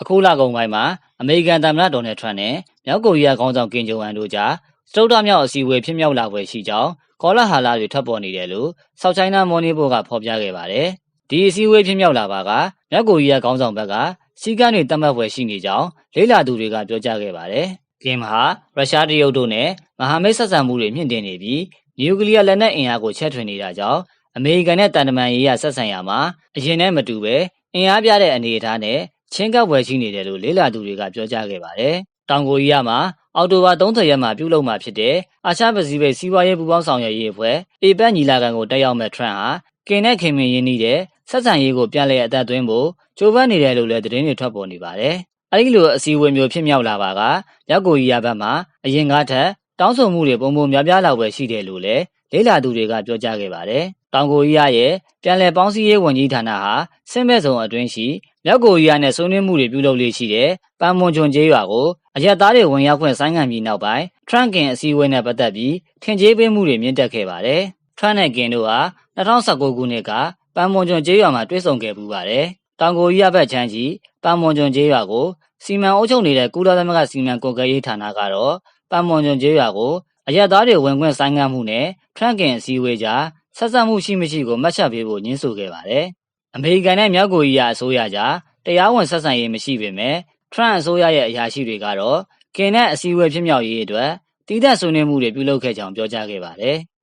အခုလကုန်ပိုင်းမှာအမေရိကန်သမ္မတဒေါ်နယ်ထရန့်နဲ့မြောက်ကိုရီးယားခေါင်းဆောင်ကင်ဂျုံအန်တို့ကြားစတုတ္ထမြောက်အစည်းအဝေးဖြစ်မြောက်လာပွဲရှိကြောင်းကောလာဟာလာတွေထွက်ပေါ်နေတယ်လို့ဆောက်ချိုင်းနာမော်နီဘိုကဖော်ပြခဲ့ပါတယ်။ဒီအစည်းအဝေးဖြစ်မြောက်လာပါကမြောက်ကိုရီးယားခေါင်းဆောင်ဘက်ကစီကံတွေတတ်မှတ်ဖွယ်ရှိနေကြောင်းလေးလာသူတွေကပြောကြားခဲ့ပါတယ်။ကင်ဟာရုရှားတရုတ်တို့နဲ့မဟာမိတ်ဆက်ဆံမှုတွေမြင့်တင်နေပြီးနျူကလ িয়ার လက်နက်အင်အားကိုချဲ့ထွင်နေတာကြောင့်အမေရိကန်နဲ့တန်တမန်ရေးရဆက်ဆံရမှာအရင်နဲ့မတူပဲအင်အားပြတဲ့အနေအထားနဲ့ ချင်းကပ်ဝယ်ရှိနေတယ်လို့လေးလာသူတွေကပြောကြားခဲ့ပါတယ်။တောင်ကိုရီးယားမှာအောက်တိုဘာ30ရက်မှာပြုလုပ်မှာဖြစ်တဲ့အာရှပစိဖိတ်စီးပွားရေးပူးပေါင်းဆောင်ရွက်ရေးအဖွဲ့အေပက်ညီလာခံကိုတက်ရောက်မဲ့ထရန့်ဟာကင်နဲ့ခင်မင်ရင်းနှီးတဲ့ဆက်ဆံရေးကိုပြန်လည်အသက်သွင်းဖို့ကြိုးပမ်းနေတယ်လို့လည်းသတင်းတွေထွက်ပေါ်နေပါတယ်။အဲဒီလိုအစည်းအဝေးမျိုးဖြစ်မြောက်လာပါကမြောက်ကိုရီးယားဘက်မှအရင်ကထက်တောင်းဆိုမှုတွေပုံပုံများများလောက်ပဲရှိတယ်လို့လည်းလေးလာသူတွေကပြောကြားခဲ့ပါတယ်။တောင်ကိုရီးယားရဲ့ပြန်လည်ပေါင်းစည်းရေးဝန်ကြီးဌာနဟာစစ်မဲ့ဆောင်အတွင်းရှိ မြောက်ကိုရီးယားနဲ့ဆွေးနွေးမှုတွေပြုလုပ်လေ့ရှိတဲ့ပန်မွန်ချွန်ကျေးရွာကိုအရက်သားတွေဝင်ရောက်ခွင့်ဆိုင်းငံ့ပြီးနောက်ပိုင်းထရန့်ကင်အစည်းအဝေးနဲ့ပတ်သက်ပြီးထင်ကြေးပေးမှုတွေမြင့်တက်ခဲ့ပါတယ်။ထရန့်နဲ့ကင်တို့ဟာ2019ခုနှစ်ကပန်မွန်ချွန်ကျေးရွာမှာတွေ့ဆုံခဲ့ပူပါတယ်။တောင်ကိုရီးယားဘက်ခြမ်းကြီးပန်မွန်ချွန်ကျေးရွာကိုစီမံအုပ်ချုပ်နေတဲ့ကုလသမဂ္ဂစီမံကွပ်ကဲရေးဌာနကတော့ပန်မွန်ချွန်ကျေးရွာကိုအရက်သားတွေဝင်ခွင့်ဆိုင်းငံ့မှုနဲ့ထရန့်ကင်အစည်းအဝေးကြားဆက်စပ်မှုရှိမရှိကိုမှတ်ချက်ပေးဖို့ညှင်းဆိုခဲ့ပါတယ်။ အမေရိကန်နဲ့မြောက်ကိုရီးယားအစိုးရကြားတရားဝင်ဆက်ဆံရေးမရှိပေမဲ့ထရန့်အစိုးရရဲ့အရာရှိတွေကတော့ကင်နဲ့အစည်းအဝေးဖြစ်မြောက်ရေးအတွက်တည်တဲ့ဆွေးနွေးမှုတွေပြုလုပ်ခဲ့ကြောင်းပြောကြားခဲ့ပါတယ်။